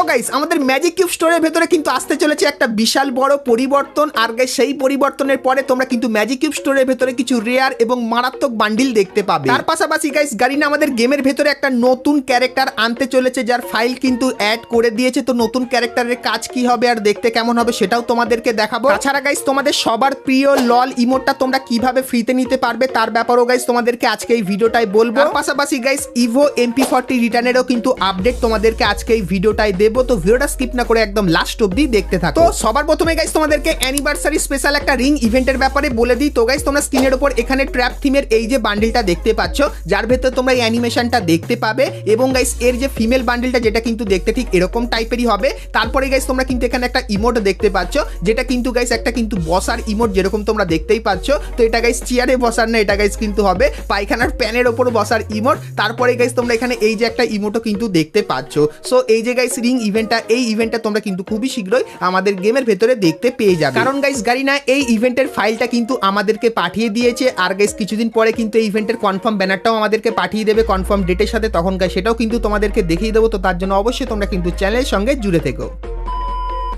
So guys আমাদের magic cube স্টোরের ভেতরে কিন্তু আসতে চলেছে একটা বিশাল বড় পরিবর্তন। আর গাইস সেই পরিবর্তনের পরে তোমরা কিন্তু ম্যাজিক কিউব স্টোরের ভেতরে কিছু রেয়ার এবং মারাত্মক বান্ডিল দেখতে পাবে। তার পাশাপাশি গাইস গারিনা আমাদের গেমের ভেতরে একটা নতুন ক্যারেক্টার আনতে চলেছে, যার ফাইল কিন্তু অ্যাড করে দিয়েছে। তো নতুন ক্যারেক্টারের কাজ কি হবে আর দেখতে কেমন হবে সেটাও তোমাদেরকে দেখাবো। তাছাড়া গাইস তোমাদের সবার প্রিয় লল ইমোটটা তোমরা কীভাবে ফ্রিতে নিতে পারবে তার ব্যাপারেও গাইস তোমাদেরকে আজকে এই ভিডিওটাই বলব। পাশাপাশি গাইস ইভো এমপি ফর্টি রিটার্নেরও কিন্তু আপডেট তোমাদেরকে আজকে এই ভিডিওটাই দেবো। তো ভিডিওটা স্কিপ না করে একদম লাস্ট অব্দি দেখতে থাকো। তো সবার প্রথমে গাইস তোমাদেরকে অ্যানিভার্সারি স্পেশাল একটা রিং ইভেন্টের ব্যাপারে বলে দিই। তো গাইস তোমরা স্ক্রিনের উপর এখানে ট্র্যাপ থিমের এই যে বান্ডিলটা দেখতে পাচ্ছ, যার ভেতরে তোমরা এই অ্যানিমেশনটা দেখতে পাবে এবং গাইস এর যে ফিমেল বান্ডিলটা যেটা কিন্তু দেখতে ঠিক এরকম টাইপেরই হবে। তারপরে গাইস তোমরা কিন্তু এখানে একটা ইমোট দেখতে পাচ্ছ, যেটা কিন্তু গাইস একটা কিন্তু বসার ইমোট যেরকম তোমরা দেখতেই পাচ্ছ। তো এটা গাইস চেয়ারে বসার না, এটা গাইস কিন্তু হবে পায়খানার প্যানের ওপর বসার ইমোট তারপরে গাইস তোমরা এখানে এই যে একটা ইমোটও কিন্তু দেখতে পাচ্ছ। সো এই যে গাইস রিং ইভেন্টটা এই ইভেন্টটা তোমরা কিন্তু খুবই শীঘ্রই আমাদের গেমের ভেতরে দেখতে পেয়ে যাবে। কারণ গাইস গারিনা এই ইভেন্টের ফাইলটা কিন্তু আমাদেরকে পাঠিয়ে দিয়েছে। আর গাইস কিছুদিন পরে কিন্তু এই ইভেন্টের কনফার্ম ব্যানারটাও আমাদেরকে পাঠিয়ে দেবে কনফার্ম ডেটের সাথে। তখন গাইস সেটাও কিন্তু তোমাদেরকে দেখিয়ে দেবো। তো তার জন্য অবশ্যই তোমরা কিন্তু চ্যানেলের সঙ্গে জুড়ে থেকো।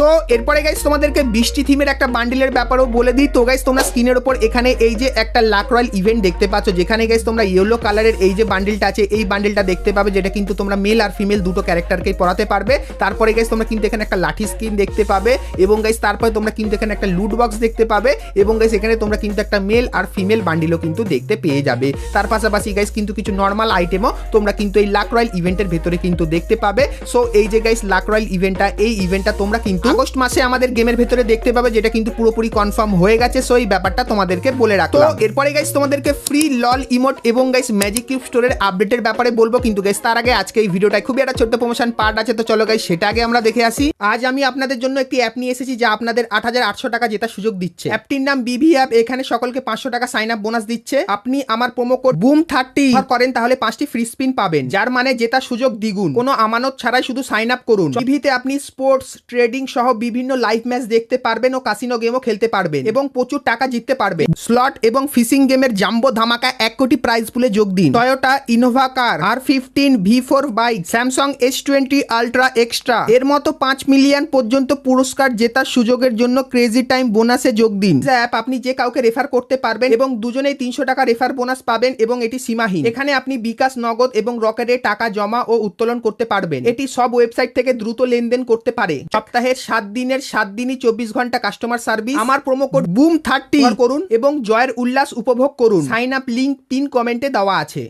তো এরপরে গাইস তোমাদেরকে বৃষ্টি থিমের একটা বান্ডিলের ব্যাপারও বলে দিই। তো গাইস তোমরা স্ক্রিনের উপর এখানে এই যে একটা লাক রয়্যাল ইভেন্ট দেখতে পাচ্ছ, যেখানে গাইস তোমরা ইয়েলো কালারের এই যে বান্ডিলটা আছে, এই বান্ডিলটা দেখতে পাবে, যেটা কিন্তু তোমরা মেল আর ফিমেল দুটো ক্যারেক্টারকেই পড়াতে পারবে। তারপরে গাইস তোমরা কিন্তু এখানে একটা লাঠি স্কিন দেখতে পাবে এবং গাইস তারপরে তোমরা কিন্তু এখানে একটা লুট বক্স দেখতে পাবে এবং গাইস এখানে তোমরা কিন্তু একটা মেল আর ফিমেল বান্ডিলও কিন্তু দেখতে পেয়ে যাবে। তার পাশাপাশি গাইস কিন্তু কিছু নর্মাল আইটেমও তোমরা কিন্তু এই লাক রয়্যাল ইভেন্টের ভেতরে কিন্তু দেখতে পাবে। সো এই যে গাইস লাক রয়্যাল ইভেন্টটা এই ইভেন্টটা তোমরা কিন্তু আগস্ট মাসে আমাদের গেমের ভেতরে দেখতে পাবে যেটা কিন্তু পুরোপুরি কনফার্ম হয়ে গেছে সো এই ব্যাপারটা তোমাদেরকে বলে রাখলাম। তো এরপরে গাইস তোমাদেরকে ফ্রি লল ইমোট এবং গাইস ম্যাজিক কিউব স্টোরের আপডেটের ব্যাপারে বলব কিন্তু গাইস তার আগে আজকে এই ভিডিওটায় খুবই একটা ছোট্ট প্রমোশন পার্ট আছে তো চলো গাইস সেটা আগে আমরা দেখে আসি। আজ আমি আপনাদের জন্য একটি অ্যাপ নিয়ে এসেছি যা আপনাদের আট হাজার আটশো টাকা জেতার সুযোগ দিচ্ছে। অ্যাপটির নাম বিভি অ্যাপ এখানে সকলকে পাঁচশো টাকা সাইন আপ বোনাস দিচ্ছে। আপনি আমার প্রোমো কোড বুম থার্টি করেন তাহলে পাঁচটি ফ্রি স্পিন পাবেন যার মানে জেতার সুযোগ দ্বিগুণ। কোনো আমানত ছাড়াই শুধু সাইন আপ করুন। টিভিতে আপনি স্পোর্টস ট্রেডিং সহ বিভিন্ন লাইভ ম্যাচ দেখতে পারবেন ও কাসিনো গেমও খেলতে পারবেন এবং প্রচুর টাকা জিততে পারবেন। স্লট এবং ফিশিং গেমের জাম্বো ধামাকা এক কোটি প্রাইজ পুলে যোগ দিন। টয়োটা ইনোভা কার আর fifteen V four bike Samsung S twenty ultra extra এর মতো পাঁচ মিলিয়ন পর্যন্ত পুরস্কার জেতার সুযোগের জন্য ক্রেজি টাইম বোনাসে যোগ দিন। অ্যাপ আপনি যে কাউকে রেফার করতে পারবেন এবং দুজনেই তিনশো টাকা রেফার বোনাস পাবেন এবং এটি সীমাহীন। এখানে আপনি বিকাশ, নগদ এবং রকেটে টাকা জমা ও উত্তোলন করতে পারবেন। এটি সব ওয়েবসাইট থেকে দ্রুত লেনদেন করতে পারে। সপ্তাহের সাত দিনের, সাত দিনই চব্বিশ ঘণ্টা কাস্টমার সার্ভিস আমার প্রোমো কোড বুম থার্টি করুন এবং জয়ের উল্লাস উপভোগ করুন। সাইন আপ লিঙ্ক পিন কমেন্টে দেওয়া আছে।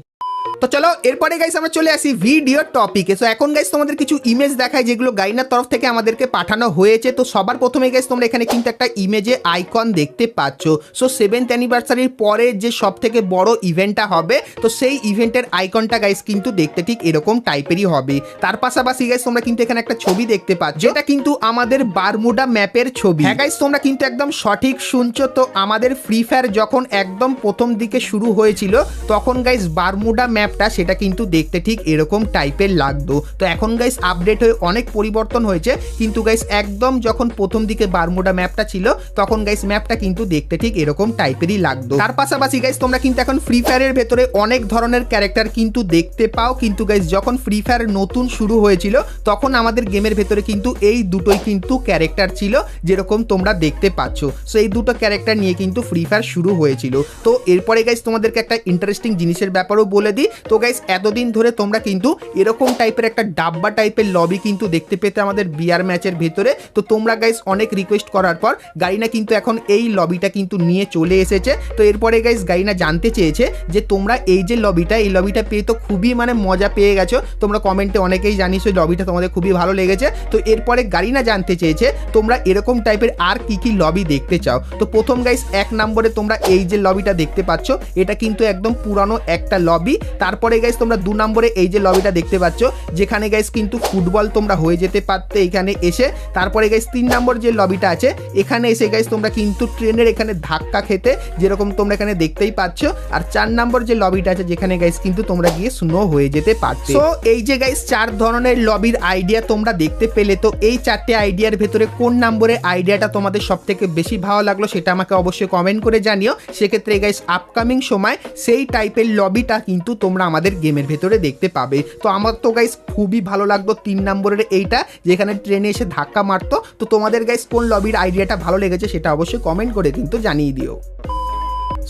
তো চলো, এরপরে গাইস আমরা চলে আসি ভিডিও টপিকে সো এখন গাইস তোমাদের কিছু ইমেজ দেখায় যেগুলো গাইনার তরফ থেকে আমাদেরকে পাঠানো হয়েছে। তো সবার প্রথমে গাইস তোমরা এখানে কিন্তু একটা ইমেজে আইকন দেখতে পাচ্ছ। সো সেভেন্থ অ্যানিভার্সারির পরে যে সব থেকে বড় ইভেন্টটা হবে, তো সেই ইভেন্টের আইকনটা গাইস কিন্তু দেখতে ঠিক এরকম টাইপেরই হবে। তার পাশাপাশি গাইস তোমরা কিন্তু এখানে একটা ছবি দেখতে পাচ্ছ, যেটা কিন্তু আমাদের বারমুডা ম্যাপের ছবি। হ্যাঁ গাইস তোমরা কিন্তু একদম সঠিক শুনছো। তো আমাদের ফ্রি ফায়ার যখন একদম প্রথম দিকে শুরু হয়েছিল, তখন গাইস বারমুডা ম্যাপটা সেটা কিন্তু দেখতে ঠিক এরকম টাইপের লাগতো। তো এখন গাইস আপডেট হয়ে অনেক পরিবর্তন হয়েছে। কিন্তু গাইস একদম যখন প্রথম দিকে বারমুডা ম্যাপটা ছিল, তখন গাইস ম্যাপটা কিন্তু দেখতে ঠিক এরকম টাইপেরই লাগতো। তার পাশাপাশি গাইস তোমরা কিন্তু এখন ফ্রি ফায়ারের ভেতরে অনেক ধরনের ক্যারেক্টার কিন্তু দেখতে পাও। কিন্তু গাইস যখন ফ্রি ফায়ার নতুন শুরু হয়েছিল, তখন আমাদের গেমের ভেতরে কিন্তু এই দুটোই কিন্তু ক্যারেক্টার ছিল, যেরকম তোমরা দেখতে পাচ্ছ। সো এই দুটো ক্যারেক্টার নিয়ে কিন্তু ফ্রি ফায়ার শুরু হয়েছিল। তো এরপরে গাইস তোমাদেরকে একটা ইন্টারেস্টিং জিনিসের ব্যাপারেও বলে দিই। তো গাইস এতদিন ধরে তোমরা কিন্তু এরকম টাইপের একটা ডাব্বা টাইপের লবি কিন্তু দেখতে পেতে আমাদের বিয়ার ম্যাচের ভেতরে। তো তোমরা গাইস অনেক রিকোয়েস্ট করার পর গাইনা কিন্তু এখন এই লবিটা কিন্তু নিয়ে চলে এসেছে। তো এরপরে গাইস গাইনা জানতে চেয়েছে যে তোমরা এই যে লবিটা এই লবিটা পেয়ে তো খুবই মানে মজা পেয়ে গেছো। তোমরা কমেন্টে অনেকেই জানিস ওই লবিটা তোমাদের খুবই ভালো লেগেছে। তো এরপরে গারিনা জানতে চেয়েছে তোমরা এরকম টাইপের আর কি কি লবি দেখতে চাও? তো প্রথম গাইস এক নম্বরে তোমরা এই যে লবিটা দেখতে পাচ্ছ, এটা কিন্তু একদম পুরানো একটা লবি তারপরে গাইস তোমরা দু নম্বরে এই যে লবিটা দেখতে পাচ্ছ, যেখানে গাইস কিন্তু ফুটবল তোমরা হয়ে যেতে পারতে এখানে এসে। তারপরে গাইস তিন নম্বর যে লবিটা আছে, এখানে এসে গাইস তোমরা কিন্তু ট্রেনের এখানে ধাক্কা খেতে যেরকম তোমরা এখানে দেখতেই পাচ্ছ। আর চার নম্বর যে লবিটা আছে, যেখানে গাইস কিন্তু তোমরা গিয়ে স্নো হয়ে যেতে পারছ তো এই যে গাইস চার ধরনের লবির আইডিয়া তোমরা দেখতে পেলে, তো এই চারটে আইডিয়ার ভেতরে কোন নম্বরের আইডিয়াটা তোমাদের সব থেকে বেশি ভালো লাগল সেটা আমাকে অবশ্যই কমেন্ট করে জানিও। সেক্ষেত্রে গাইস আপকামিং সময় সেই টাইপের লবিটা কিন্তু তোমরা তোমরা আমাদের গেমের ভেতরে দেখতে পাবে। তো আমার তো গাইস খুবই ভালো লাগতো তিন নম্বরের এইটা, যেখানে ট্রেনে এসে ধাক্কা মারতো। তো তোমাদের গাইস কোন লবির আইডিয়াটা ভালো লেগেছে সেটা অবশ্যই কমেন্ট করে কিন্তু জানিয়ে দিও।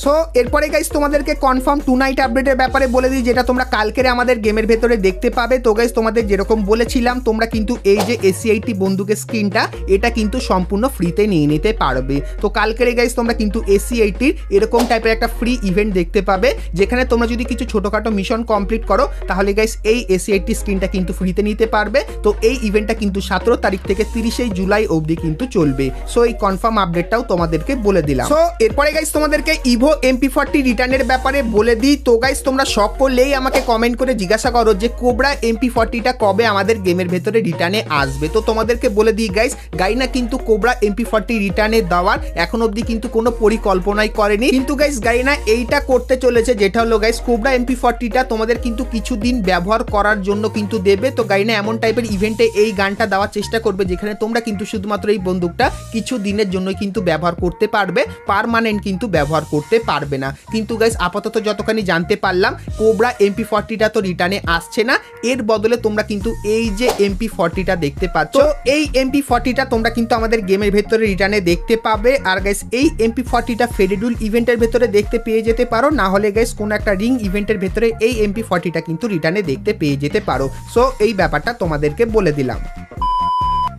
সো এরপরে গাইস তোমাদেরকে কনফার্ম টু নাইট আপডেটের ব্যাপারে বলে দিই, যেটা তোমরা কালকের আমাদের গেমের ভেতরে দেখতে পাবে। তো গাইস তোমাদের যেরকম বলেছিলাম, তোমরা কিন্তু এই যে এসি আইটি বন্দুকের স্ক্রিনটা এটা কিন্তু সম্পূর্ণ ফ্রিতে নিয়ে নিতে পারবে। তো কালকের গাইস তোমরা কিন্তু এসি আইটির এরকম টাইপের একটা ফ্রি ইভেন্ট দেখতে পাবে, যেখানে তোমরা যদি কিছু ছোটোখাটো মিশন কমপ্লিট করো, তাহলে গাইস এই এসি আইটি স্ক্রিনটা কিন্তু ফ্রিতে নিতে পারবে। তো এই ইভেন্টটা কিন্তু সতেরো তারিখ থেকে তিরিশে জুলাই অবধি কিন্তু চলবে। সো এই কনফার্ম আপডেটটাও তোমাদেরকে বলে দিলাম। সো এরপরে গাইস তোমাদেরকে ইভো এমপি ফর্টি রিটার্নের ব্যাপারে বলে দিই। তো গাইস তোমরা শখ করলেই আমাকে কমেন্ট করে জিজ্ঞাসা করো যে কোবরা এমপি ফর্টিটা কবে আমাদের গেমের ভেতরে রিটার্নে আসবে? তো তোমাদেরকে বলে দিই গাইস গাইনা কিন্তু কোবরা এমপি ফর্টি রিটার্নে দেওয়ার এখন অবধি কিন্তু কোনো পরিকল্পনাই করেনি। কিন্তু গাইস গাইনা এইটা করতে চলেছে, যেটা হলো গাইস কোবরা এমপি ফর্টিটা তোমাদের কিন্তু কিছুদিন ব্যবহার করার জন্য কিন্তু দেবে। তো গাইনা এমন টাইপের ইভেন্টে এই গানটা দেওয়ার চেষ্টা করবে, যেখানে তোমরা কিন্তু শুধুমাত্র এই বন্দুকটা কিছু দিনের জন্যই কিন্তু ব্যবহার করতে পারবে পারমানেন্ট কিন্তু ব্যবহার করতে পারবে না। কিন্তু গাইস আপাতত যতখানি জানতে পারলাম কোবরা এমপি ফর্টিটা তো রিটার্নে আসছে না। এর বদলে তোমরা কিন্তু এই যে এমপি ফর্টিটা দেখতে পাচ্ছ। এই এমপি ফর্টিটা তোমরা কিন্তু আমাদের গেমের ভেতরে রিটার্নে দেখতে পাবে। আর গাইস এই এমপি ফর্টিটা ফেডেডুল ইভেন্টের ভেতরে দেখতে পেয়ে যেতে পারো। না হলে গাইস কোনো একটা রিং ইভেন্টের ভেতরে এই এমপি ফর্টিটা কিন্তু রিটার্নে দেখতে পেয়ে যেতে পারো। সো এই ব্যাপারটা তোমাদেরকে বলে দিলাম।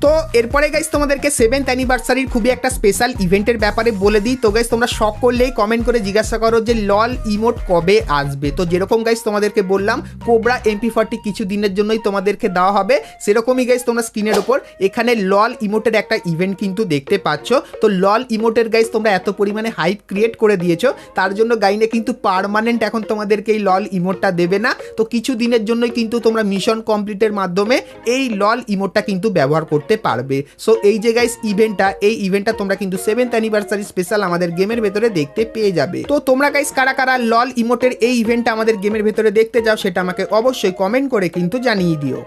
তো এরপরে গাইস তোমাদেরকে সেভেন্থ অ্যানিভার্সারির খুবই একটা স্পেশাল ইভেন্টের ব্যাপারে বলে দিই। তো গাইস তোমরা শখ করলেই কমেন্ট করে জিজ্ঞাসা করো যে লল ইমোট কবে আসবে? তো যেরকম গাইস তোমাদেরকে বললাম কোবরা এমপি ফর্টি কিছু দিনের জন্যই তোমাদেরকে দেওয়া হবে। সেরকমই গাইস তোমরা স্ক্রিনের ওপর এখানে লল ইমোটের একটা ইভেন্ট কিন্তু দেখতে পাচ্ছ। তো লল ইমোটের গাইস তোমরা এত পরিমাণে হাইপ ক্রিয়েট করে দিয়েছ, তার জন্য গাইনে কিন্তু পারমানেন্ট এখন তোমাদেরকে এই লল ইমোটটা দেবে না। তো কিছু দিনের জন্যই কিন্তু তোমরা মিশন কমপ্লিটের মাধ্যমে এই লল ইমোটটা কিন্তু ব্যবহার করতে করতে পারবে। সো এই যে গাইস ইভেন্টটা এই ইভেন্টটা তোমরা কিন্তু সেভেন্থ অ্যানিভার্সারি স্পেশাল আমাদের গেমের ভেতরে দেখতে পেয়ে যাবে। তো তোমরা গাইস কারা কারা লল ইমোটের এই ইভেন্টটা আমাদের গেমের ভেতরে দেখতে যাও সেটা আমাকে অবশ্যই কমেন্ট করে কিন্তু জানিয়ে দিও।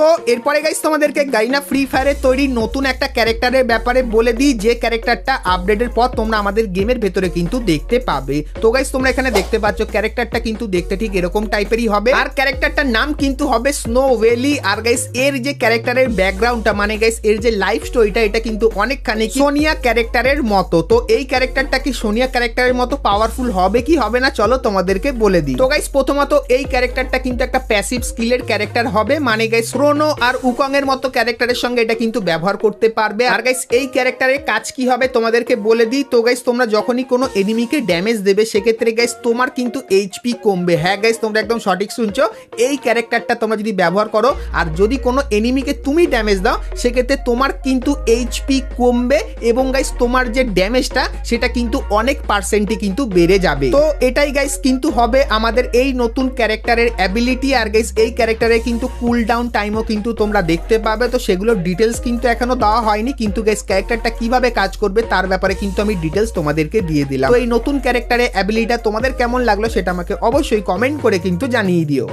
তো এরপরে গাইস তোমাদেরকে গাইনা ফ্রি ফায়ারের তৈরি নতুন একটা ক্যারেক্টারের ব্যাপারে বলে দিই। যে ক্যারেক্টারটা আপডেটের পর তোমরা আমাদের গেমের ভেতরে কিন্তু দেখতে পাবে। তো গাইস তোমরা এখানে দেখতে পাচ্ছ ক্যারেক্টারটা কিন্তু দেখতে ঠিক এরকম টাইপেরই হবে। আর ক্যারেক্টারটার নাম কিন্তু হবে স্নো ভ্যালি আর গাইস এর যে ক্যারেক্টারের ব্যাকগ্রাউন্ডটা মানে গাইস এর যে লাইফ স্টোরিটা এটা কিন্তু অনেকখানি সোনিয়া ক্যারেক্টারের মতো। তো এই ক্যারেক্টারটা কি সোনিয়া ক্যারেক্টারের মতো পাওয়ারফুল হবে কি হবে না, চলো তোমাদেরকে বলে দিই। তো গাইস প্রথমত এই ক্যারেক্টারটা কিন্তু একটা প্যাসিভ স্কিলের ক্যারেক্টার হবে। মানে গাইস ক্রোনো আর উকং এর মতো ক্যারেক্টারের সঙ্গে এটা কিন্তু ব্যবহার করতে পারবে। আর গাইস এই ক্যারেক্টারের কাজ কি হবে তোমাদেরকে বলে দিই। তো গাইস তোমরা যখনই কোনো এনিমিকে ড্যামেজ দেবে, সেক্ষেত্রে গাইস তোমার কিন্তু এইচপি কমবে। হ্যাঁ গাইস তোমরা একদম সঠিক শুনছো। এই ক্যারেক্টারটা তোমরা যদি ব্যবহার করো, আর যদি কোনো এনিমিকে তুমি ড্যামেজ দাও, সেক্ষেত্রে তোমার কিন্তু এইচপি কমবে এবং গাইস তোমার যে ড্যামেজটা সেটা কিন্তু অনেক পার্সেন্টই কিন্তু বেড়ে যাবে। তো এটাই গাইস কিন্তু হবে আমাদের এই নতুন ক্যারেক্টারের অ্যাবিলিটি আর গাইস এই ক্যারেক্টারের কিন্তু কুল ডাউন টাইমও কিন্তু তোমরা দেখতে পাবে। তো সেগুলোর ডিটেলস কিন্তু এখনও দেওয়া হয়নি। কিন্তু গাইস ক্যারেক্টারটা কীভাবে কাজ করবে তার ব্যাপারে কিন্তু আমি ডিটেলস তোমাদেরকে দিয়ে দিলাম। তো এই নতুন ক্যারেক্টারের অ্যাবিলিটিটা তোমাদের কেমন লাগল সেটা আমাকে অবশ্যই কমেন্ট করে কিন্তু জানিয়ে দিও।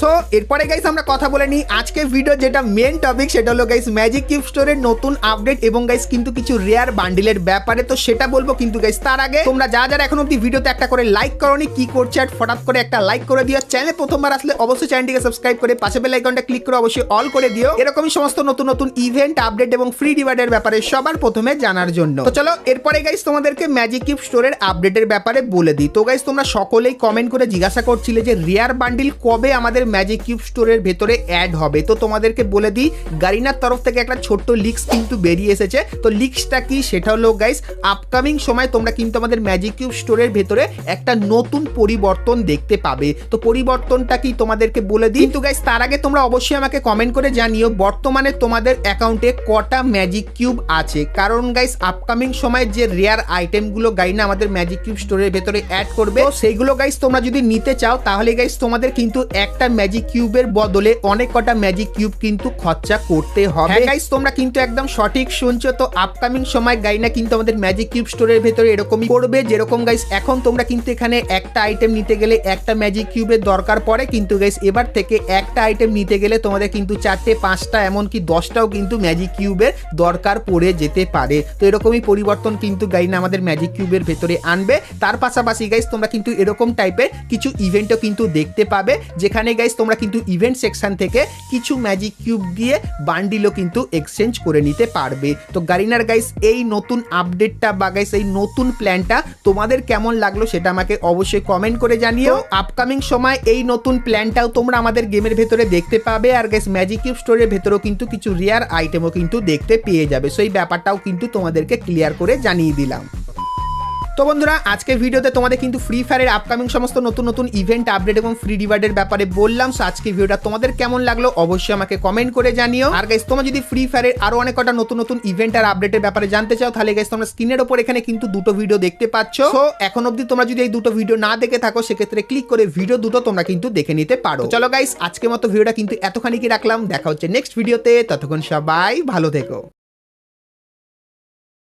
সো এরপরে গাইস আমরা কথা বলে নিই আজকে ভিডিও যেটা মেন টপিক সেটা হলো গাইস ম্যাজিক কিউব স্টোরের নতুন আপডেট এবং গাইস কিন্তু কিছু রেয়ার বান্ডিলের ব্যাপারে। তো সেটা বলব কিন্তু গাইস তার আগে তোমরা যা যারা এখন অব্দি ভিডিওতে একটা করে লাইক করনি, কি করছে আর ফটাফট করে একটা লাইক করে দিও। চ্যানেলে প্রথমবার আসলে অবশ্যই চ্যানেলটিকে সাবস্ক্রাইব করে পাশে বেল আইকনটা ক্লিক করে অবশ্যই অল করে দিও। এরকমই সমস্ত নতুন নতুন ইভেন্ট আপডেট এবং ফ্রি ডিভাইডের ব্যাপারে সবার প্রথমে জানার জন্য। তো চলো এরপরে গাইস তোমাদেরকে ম্যাজিক কিউব স্টোরের আপডেটের ব্যাপারে বলে দিই। তো গাইস তোমরা সকলেই কমেন্ট করে জিজ্ঞাসা করছিলে যে রেয়ার বান্ডিল কবে আমাদের ম্যাজিক কিউব স্টোরের ভেতরে অ্যাড হবে। তো তোমাদেরকে বলে দিই, গারিনার তরফ থেকে একটা ছোট্ট লিক্স কিন্তু বেরিয়ে এসেছে। তো লিক্সটা কি? সেটা হলো গাইস আপকামিং সময় তোমরা কিন্তু আমাদের ম্যাজিক কিউব স্টোরের ভেতরে একটা নতুন পরিবর্তন দেখতে পাবে। তো পরিবর্তনটা কি তোমাদেরকে বলে দিই? কিন্তু গাইস তার আগে তোমরা অবশ্যই আমাকে কমেন্ট করে জানিও, বর্তমানে তোমাদের অ্যাকাউন্টে কটা ম্যাজিক কিউব আছে। কারণ গাইস আপকামিং সময় যে রেয়ার আইটেমগুলো গাইনা আমাদের ম্যাজিক কিউব স্টোরের ভেতরে অ্যাড করবে সেইগুলো গাইস তোমরা যদি নিতে চাও, তাহলে গাইস তোমাদের কিন্তু একটা ম্যাজিক কিউবের বদলে অনেক কটা ম্যাজিক কিউব কিন্তু খরচা করতে হবে। গাইস তোমরা কিন্তু একদম সঠিক শুনছো। তো আপকামিং সময় গাইনা কিন্তু আমাদের ম্যাজিক কিউব স্টোরের ভেতরে এরকমই করবে যেরকম গাইস এখন তোমরা কিন্তু এখানে একটা আইটেম নিতে গেলে একটা ম্যাজিক কিউবের দরকার পড়ে। কিন্তু গাইস এবার থেকে একটা আইটেম নিতে গেলে তোমাদের কিন্তু চারটে পাঁচটা এমনকি দশটাও কিন্তু ম্যাজিক কিউবের দরকার পড়ে যেতে পারে। তো এরকমই পরিবর্তন কিন্তু গাইনা আমাদের ম্যাজিক কিউবের ভেতরে আনবে। তার পাশাপাশি গাইস তোমরা কিন্তু এরকম টাইপের কিছু ইভেন্টও কিন্তু দেখতে পাবে। যেখানে গাইস তোমরা কিন্তু ইভেন্ট সেকশন থেকে কিছু ম্যাজিক কিউব দিয়ে বান্ডিলও কিন্তু এক্সচেঞ্জ করে নিতে পারবে। তো গারিনার গাইস এই নতুন আপডেটটা বা গাইস এই নতুন প্ল্যানটা তোমাদের কেমন লাগল সেটা আমাকে অবশ্যই কমেন্ট করে জানিও। আপকামিং সময় এই নতুন প্ল্যানটাও তোমরা আমাদের গেমের ভেতরে দেখতে পাবে আর গাইস ম্যাজিক কিউব স্টোরের ভেতরেও কিন্তু কিছু রেয়ার আইটেমও কিন্তু দেখতে পেয়ে যাবে। সেই ব্যাপারটাও কিন্তু তোমাদেরকে ক্লিয়ার করে জানিয়ে দিলাম। তো বন্ধুরা আজকে ভিডিওতে তোমাদের কিন্তু ফ্রি ফায়ারের আপকামিং সমস্ত নতুন নতুন ইভেন্ট আপডেট এবং ফ্রি রিওয়ার্ডের ব্যাপারে বললাম। সো আজকে ভিডিওটা তোমাদের কেমন লাগল অবশ্যই আমাকে কমেন্ট করে জানিও। আর গাইস তোমরা যদি ফ্রি ফায়ারের আরও অনেক কটা নতুন নতুন ইভেন্ট আর আপডেটের ব্যাপারে জানতে চাও, তাহলে গাইস তোমরা স্ক্রিনের ওপর এখানে কিন্তু দুটো ভিডিও দেখতে পাচ্ছ। তো এখন অবধি তোমরা যদি এই দুটো ভিডিও না দেখে থাকো, সেক্ষেত্রে ক্লিক করে ভিডিও দুটো তোমরা কিন্তু দেখে নিতে পারো। চলো গাইস আজকের মতো ভিডিওটা কিন্তু এতখানি কি রাখলাম? দেখা হচ্ছে নেক্সট ভিডিওতে ততক্ষণ সবাই ভালো থেকো।